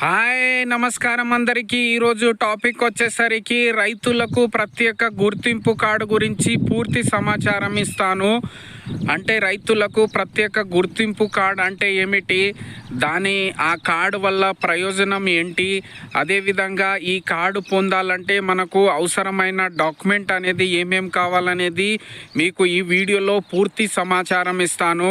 Hi నమస్కారం అందరికీ. ఈరోజు టాపిక్ వచ్చేసరికి రైతులకు ప్రత్యేక గుర్తింపు కార్డు గురించి పూర్తి సమాచారం ఇస్తాను. అంటే రైతులకు ప్రత్యేక గుర్తింపు కార్డు అంటే ఏమిటి? దాని ఆ కార్డు వల్ల ప్రయోజనం ఏంటి? అదేవిధంగా ఈ కార్డు పొందాలంటే మనకు అవసరమైన డాక్యుమెంట్ అనేది ఏమేం కావాలనేది మీకు ఈ వీడియోలో పూర్తి సమాచారం ఇస్తాను.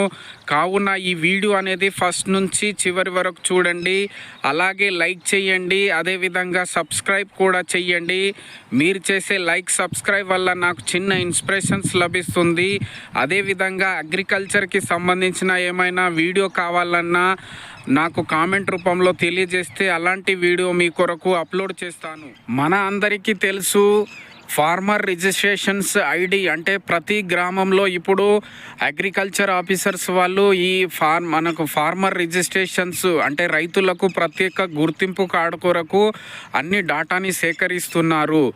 కావున ఈ వీడియో అనేది ఫస్ట్ నుంచి చివరి వరకు చూడండి. అలాగే లైక్ చేయండి. అదేవిధంగా సబ్స్క్రైబ్ కూడా చేయండి. మీరు చేసే లైక్ సబ్స్క్రైబ్ వల్ల నాకు చిన్న ఇన్స్పిరేషన్స్ లభిస్తుంది. అదేవిధంగా అగ్రికల్చర్కి సంబంధించిన ఏమైనా వీడియో కావాలన్నా నాకు కామెంట్ రూపంలో తెలియజేస్తే అలాంటి వీడియో మీ కొరకు అప్లోడ్ చేస్తాను. మన అందరికీ తెలుసు ఫార్మర్ రిజిస్ట్రేషన్స్ ఐడి అంటే ప్రతి గ్రామంలో ఇప్పుడు అగ్రికల్చర్ ఆఫీసర్స్ వాళ్ళు ఈ ఫార్మ్ మనకు ఫార్మర్ రిజిస్ట్రేషన్స్ అంటే రైతులకు ప్రత్యేక గుర్తింపు కార్డు కొరకు అన్ని డాటాని సేకరిస్తున్నారు.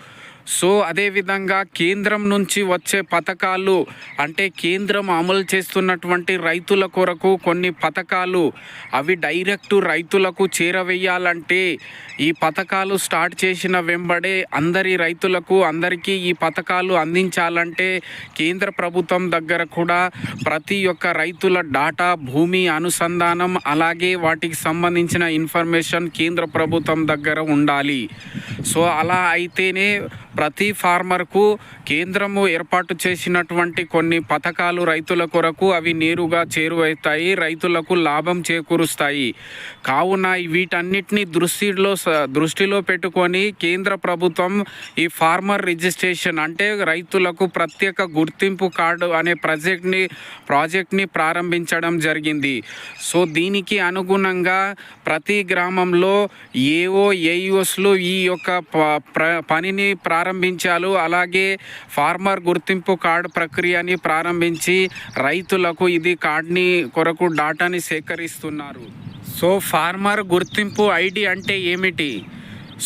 సో అదేవిధంగా కేంద్రం నుంచి వచ్చే పథకాలు అంటే కేంద్రం అమలు చేస్తున్నటువంటి రైతుల కొరకు కొన్ని పథకాలు అవి డైరెక్ట్ రైతులకు చేరవేయాలంటే ఈ పథకాలు స్టార్ట్ చేసిన వెంబడే అందరి రైతులకు అందరికీ ఈ పథకాలు అందించాలంటే కేంద్ర ప్రభుత్వం దగ్గర కూడా ప్రతి ఒక్క రైతుల డాటా భూమి అనుసంధానం అలాగే వాటికి సంబంధించిన ఇన్ఫర్మేషన్ కేంద్ర ప్రభుత్వం దగ్గర ఉండాలి. సో అలా అయితేనే ప్రతి ఫార్మర్కు కేంద్రము ఏర్పాటు చేసినటువంటి కొన్ని పథకాలు రైతుల కొరకు అవి నేరుగా చేరువవుతాయి రైతులకు లాభం చేకూరుస్తాయి. కావున వీటన్నిటిని దృష్టిలో స- దృష్టిలో పెట్టుకొని కేంద్ర ప్రభుత్వం ఈ ఫార్మర్ రిజిస్ట్రేషన్ అంటే రైతులకు ప్రత్యేక గుర్తింపు కార్డు అనే ప్రాజెక్ట్ని ప్రాజెక్ట్ని ప్రారంభించడం జరిగింది. సో దీనికి అనుగుణంగా ప్రతి గ్రామంలో ఏఓ ఏయుఎస్లు ఈ యొక్క ప- పనిని పనిని ప్రారంభించారు. అలాగే ఫార్మర్ గుర్తింపు కార్డు ప్రక్రియని ప్రారంభించి రైతులకు ఇది కార్డ్ని కొరకు డాటాని సేకరిస్తున్నారు. సో ఫార్మర్ గుర్తింపు ఐడి అంటే ఏమిటి?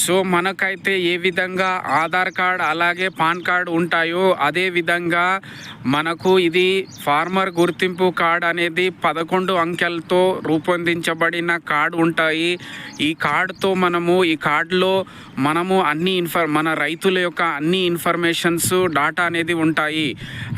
సో మనకైతే ఏ విధంగా ఆధార్ కార్డ్ అలాగే పాన్ కార్డ్ ఉంటాయో అదే విధంగా మనకు ఇది ఫార్మర్ గుర్తింపు కార్డ్ అనేది పదకొండు అంకెలతో రూపొందించబడిన కార్డ్ ఉంటాయి. ఈ కార్డుతో మనము ఈ కార్డులో మనము అన్ని ఇన్ఫర్ మన రైతుల యొక్క అన్ని ఇన్ఫర్మేషన్స్ డాటా అనేది ఉంటాయి.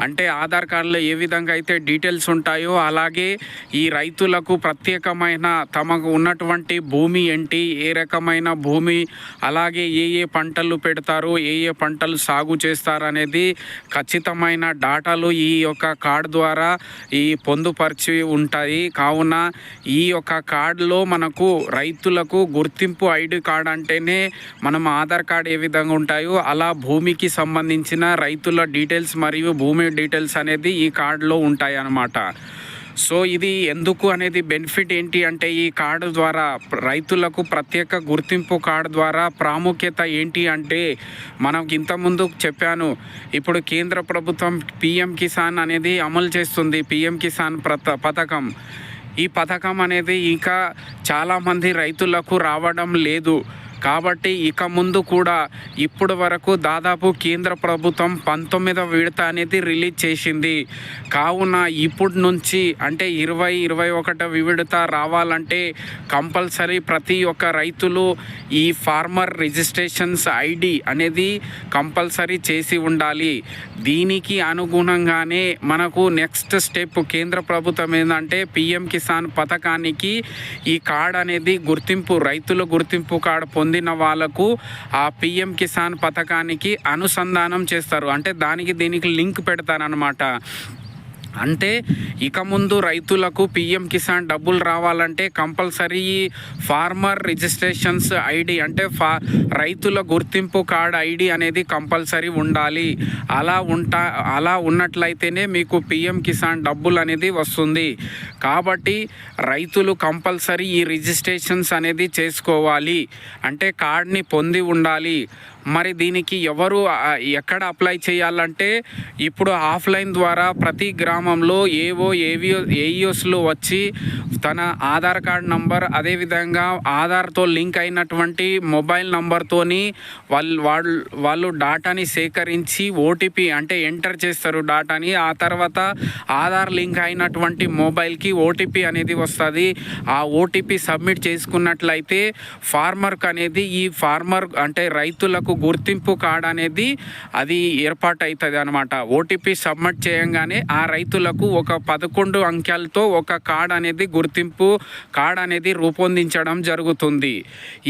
అంటే ఆధార్ కార్డులో ఏ విధంగా అయితే డీటెయిల్స్ ఉంటాయో అలాగే ఈ రైతులకు ప్రత్యేకమైన తమకు ఉన్నటువంటి భూమి ఏంటి ఏ రకమైన భూమి అలాగే ఏ ఏ పంటలు పెడతారు ఏ ఏ పంటలు సాగు చేస్తారు అనేది ఖచ్చితమైన డాటాలు ఈ యొక్క కార్డు ద్వారా ఈ పొందుపరిచి ఉంటాయి. కావున ఈ యొక్క కార్డులో మనకు రైతులకు గుర్తింపు ఐడి కార్డు అంటేనే మనం ఆధార్ కార్డు ఏ విధంగా ఉంటాయో అలా భూమికి సంబంధించిన రైతుల డీటెయిల్స్ మరియు భూమి డీటెయిల్స్ అనేది ఈ కార్డులో ఉంటాయి అన్నమాట సో ఇది ఎందుకు అనేది బెనిఫిట్ ఏంటి అంటే ఈ కార్డు ద్వారా రైతులకు ప్రత్యేక గుర్తింపు కార్డు ద్వారా ప్రాముఖ్యత ఏంటి అంటే మనం ఇంతకుముందు చెప్పాను ఇప్పుడు కేంద్ర ప్రభుత్వం పిఎం కిసాన్ అనేది అమలు చేస్తుంది పిఎం కిసాన్ ప్రత పథకం. ఈ పథకం అనేది ఇంకా చాలామంది రైతులకు రావడం లేదు. కాబట్టి ఇక ముందు కూడా ఇప్పుడు వరకు దాదాపు కేంద్ర ప్రభుత్వం పంతొమ్మిదవ విడత అనేది రిలీజ్ చేసింది. కావున ఇప్పటి నుంచి అంటే ఇరవై ఇరవై ఒకటవ విడత రావాలంటే కంపల్సరీ ప్రతి ఒక్క రైతులు ఈ ఫార్మర్ రిజిస్ట్రేషన్స్ ఐడి అనేది కంపల్సరీ చేసి ఉండాలి. దీనికి అనుగుణంగానే మనకు నెక్స్ట్ స్టెప్ కేంద్ర ప్రభుత్వం ఏంటంటే పిఎం కిసాన్ పథకానికి ఈ కార్డ్ అనేది గుర్తింపు రైతుల గుర్తింపు కార్డు పొందిన వాళ్ళకు ఆ పిఎం కిసాన్ పథకానికి అనుసంధానం చేస్తారు. అంటే దానికి దీనికి లింక్ పెడతారనమాట అంటే ఇక ముందు రైతులకు పిఎం కిసాన్ డబ్బులు రావాలంటే కంపల్సరీ ఫార్మర్ రిజిస్ట్రేషన్స్ ఐడి అంటే ఫా రైతుల గుర్తింపు కార్డ్ ఐడి అనేది కంపల్సరీ ఉండాలి. అలా ఉంటా అలా ఉన్నట్లయితేనే మీకు పిఎం కిసాన్ డబ్బులు అనేది వస్తుంది. కాబట్టి రైతులు కంపల్సరీ ఈ రిజిస్ట్రేషన్స్ అనేది చేసుకోవాలి. అంటే కార్డ్ని పొంది ఉండాలి. మరి దీనికి ఎవరు ఎక్కడ అప్లై చేయాలంటే ఇప్పుడు ఆఫ్లైన్ ద్వారా ప్రతి గ్రామంలో ఏవో ఏవియో ఏఈఓస్లు వచ్చి తన ఆధార్ కార్డ్ నంబర్ అదేవిధంగా ఆధార్తో లింక్ అయినటువంటి మొబైల్ నంబర్తోని వాళ్ళు వాళ్ళు వాళ్ళు డాటాని సేకరించి ఓటీపీ అంటే ఎంటర్ చేస్తారు డాటాని. ఆ తర్వాత ఆధార్ లింక్ అయినటువంటి మొబైల్కి ఓటీపీ అనేది వస్తుంది. ఆ ఓటీపీ సబ్మిట్ చేసుకున్నట్లయితే ఫార్మర్కి అనేది ఈ ఫార్మర్ అంటే రైతులకు గుర్తింపు కార్డు అనేది అది ఏర్పాటు అవుతుంది అనమాట ఓటీపీ సబ్మిట్ చేయంగానే ఆ రైతులకు ఒక పదకొండు అంకెలతో ఒక కార్డ్ అనేది గుర్తింపు కార్డ్ అనేది రూపొందించడం జరుగుతుంది.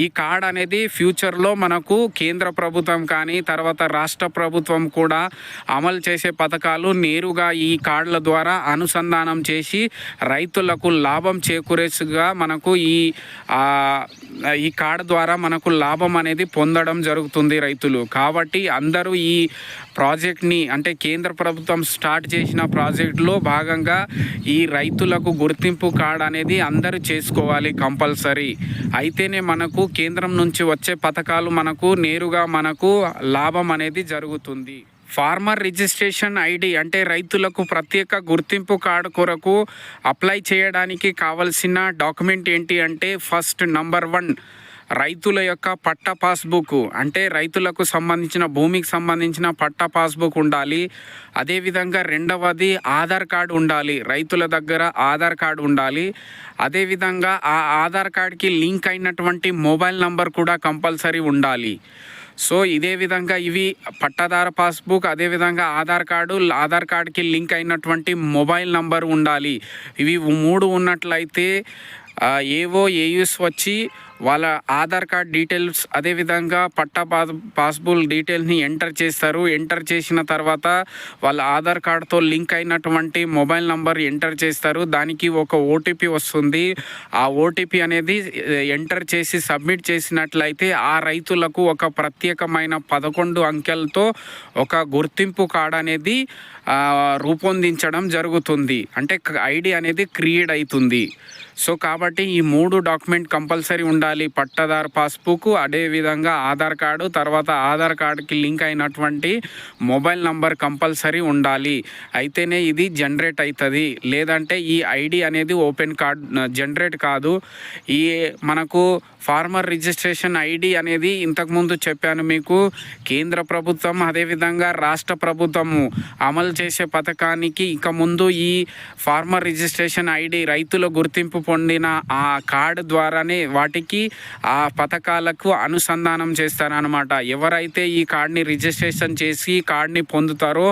ఈ కార్డ్ అనేది ఫ్యూచర్లో మనకు కేంద్ర ప్రభుత్వం కానీ తర్వాత రాష్ట్ర ప్రభుత్వం కూడా అమలు చేసే పథకాలు నేరుగా ఈ కార్డుల ద్వారా అనుసంధానం చేసి రైతులకు లాభం చేకూరేసుగా మనకు ఈ ఈ కార్డు ద్వారా మనకు లాభం అనేది పొందడం జరుగుతుంది. రైతులు. కాబట్టి అందరూ ఈ ప్రాజెక్ట్ని అంటే కేంద్ర ప్రభుత్వం స్టార్ట్ చేసిన ప్రాజెక్టులో భాగంగా ఈ రైతులకు గుర్తింపు కార్డ్ అనేది అందరూ చేసుకోవాలి కంపల్సరీ. అయితేనే మనకు కేంద్రం నుంచి వచ్చే పథకాలు మనకు నేరుగా మనకు లాభం అనేది జరుగుతుంది. ఫార్మర్ రిజిస్ట్రేషన్ ఐడి అంటే రైతులకు ప్రత్యేక గుర్తింపు కార్డు కొరకు అప్లై చేయడానికి కావలసిన డాక్యుమెంట్ ఏంటి అంటే ఫస్ట్ నంబర్ వన్ రైతుల యొక్క పట్ట పాస్బుక్ అంటే రైతులకు సంబంధించిన భూమికి సంబంధించిన పట్ట పాస్బుక్ ఉండాలి. అదేవిధంగా రెండవది ఆధార్ కార్డు ఉండాలి. రైతుల దగ్గర ఆధార్ కార్డు ఉండాలి. అదేవిధంగా ఆ ఆధార్ కార్డ్కి లింక్ అయినటువంటి మొబైల్ నంబర్ కూడా కంపల్సరీ ఉండాలి. సో ఇదే విధంగా ఇవి పట్టాదార పాస్బుక్ అదేవిధంగా ఆధార్ కార్డు ఆధార్ కార్డుకి లింక్ అయినటువంటి మొబైల్ నంబర్ ఉండాలి. ఇవి మూడు ఉన్నట్లయితే ఏవో ఏయూస్ వచ్చి వాళ్ళ ఆధార్ కార్డ్ డీటెయిల్స్ అదేవిధంగా పట్టా పాస్ పాస్బుల్ డీటెయిల్స్ని ఎంటర్ చేస్తారు. ఎంటర్ చేసిన తర్వాత వాళ్ళ ఆధార్ కార్డ్తో లింక్ అయినటువంటి మొబైల్ నంబర్ ఎంటర్ చేస్తారు. దానికి ఒక ఓటీపీ వస్తుంది. ఆ ఓటీపీ అనేది ఎంటర్ చేసి సబ్మిట్ చేసినట్లయితే ఆ రైతులకు ఒక ప్రత్యేకమైన పదకొండు అంకెలతో ఒక గుర్తింపు కార్డ్ అనేది రూపొందించడం జరుగుతుంది. అంటే ఐడి అనేది క్రియేట్ అవుతుంది సో కాబట్టి ఈ మూడు డాక్యుమెంట్ కంపల్సరీ ఉండాలి. పట్టదారు పాస్బుక్ అదేవిధంగా ఆధార్ కార్డు తర్వాత ఆధార్ కార్డుకి లింక్ అయినటువంటి మొబైల్ నంబర్ కంపల్సరీ ఉండాలి. అయితేనే ఇది జనరేట్ అవుతుంది లేదంటే ఈ ఐడి అనేది ఓపెన్ కార్డ్ జనరేట్ కాదు. ఈ మనకు ఫార్మర్ రిజిస్ట్రేషన్ ఐడి అనేది ఇంతకుముందు చెప్పాను మీకు. కేంద్ర ప్రభుత్వం అదేవిధంగా రాష్ట్ర ప్రభుత్వము అమలు చేసే పథకానికి ఇక ముందు ఈ ఫార్మర్ రిజిస్ట్రేషన్ ఐడి రైతుల గుర్తింపు పొందిన ఆ కార్డు ద్వారానే వాటికి ఆ పథకాలకు అనుసంధానం చేస్తారనమాట ఎవరైతే ఈ కార్డ్ని రిజిస్ట్రేషన్ చేసి కార్డ్ని పొందుతారో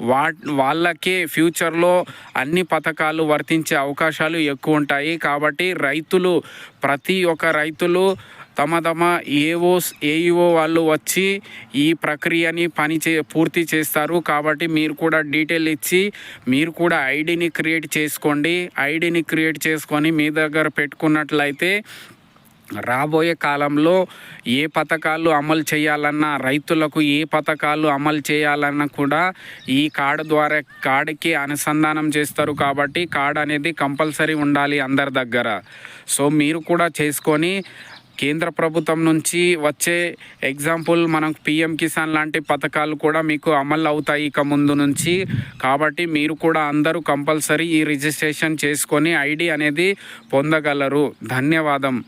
వా వాళ్ళకే ఫ్యూచర్లో అన్ని పథకాలు వర్తించే అవకాశాలు ఎక్కువ ఉంటాయి. కాబట్టి రైతులు ప్రతి ఒక్క రైతులు తమ తమ ఏఓస్ ఏఈఓ వాళ్ళు వచ్చి ఈ ప్రక్రియని పని చే పూర్తి చేస్తారు. కాబట్టి మీరు కూడా డీటెయిల్ ఇచ్చి మీరు కూడా ఐడిని క్రియేట్ చేసుకోండి. ఐడిని క్రియేట్ చేసుకొని మీ దగ్గర పెట్టుకున్నట్లయితే రాబోయే కాలంలో ఏ పథకాలు అమలు చేయాలన్నా రైతులకు ఏ పథకాలు అమలు చేయాలన్నా కూడా ఈ కార్డు ద్వారా కార్డుకి అనుసంధానం చేస్తారు. కాబట్టి కార్డు అనేది కంపల్సరీ ఉండాలి అందరి దగ్గర. సో మీరు కూడా చేసుకొని కేంద్ర ప్రభుత్వం నుంచి వచ్చే ఎగ్జాంపుల్ మనకు పిఎం కిసాన్ లాంటి పథకాలు కూడా మీకు అమలు అవుతాయి ఇక ముందు నుంచి. కాబట్టి మీరు కూడా అందరూ కంపల్సరీ ఈ రిజిస్ట్రేషన్ చేసుకొని ఐడి అనేది పొందగలరు. ధన్యవాదం.